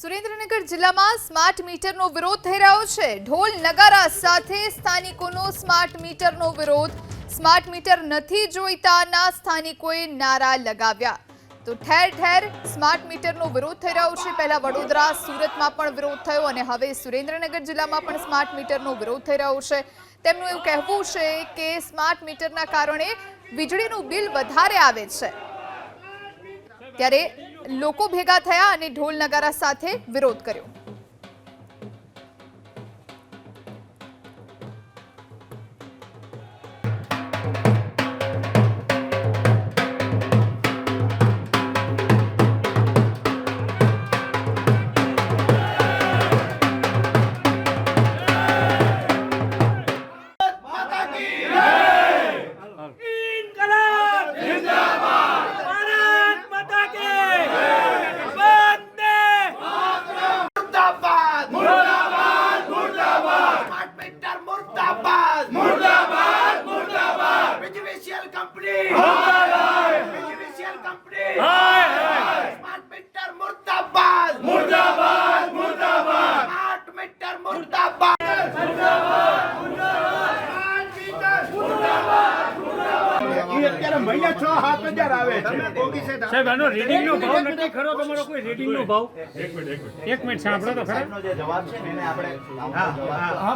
સુરેન્દ્રનગર જિલ્લામાં સ્માર્ટ મીટરનો વિરોધ થઈ રહ્યો છે. ઢોલ નગારા સાથે સ્થાનિકોનો સ્માર્ટ મીટરનો વિરોધ. સ્માર્ટ મીટર નથી જોઈતાના સ્થાનિકોએ નારા લગાવ્યા. તો ઠેર ઠેર સ્માર્ટ મીટરનો વિરોધ થઈ રહ્યો છે. પહેલા વડોદરા, સુરતમાં પણ વિરોધ થયો અને હવે સુરેન્દ્રનગર જિલ્લામાં પણ સ્માર્ટ મીટરનો વિરોધ થઈ રહ્યો છે. તેમનું એવું કહેવું છે કે સ્માર્ટ મીટરના કારણે વીજળીનું બિલ વધારે આવે છે. ત્યારે લોકો ભેગા થયા અને ઢોલ નગારા સાથે વિરોધ કર્યો. સેક્ટર મુર્દાબાદ મુર્દાબાદ મુર્દાબાદ બીજીવીસીએલ કંપની મુર્દાબાદ બીજીવીસીએલ કંપની હાય હાય સ્માર્ટ મીટર મુર્દાબાદ મુર્દાબાદ મુર્દાબાદ સ્માર્ટ મીટર મુર્દાબાદ મુર્દાબાદ ખરો તમારો કોઈ રીડિંગ ભાવ? એક મિનિટ સાંભળો તો ખરા. જવાબ છે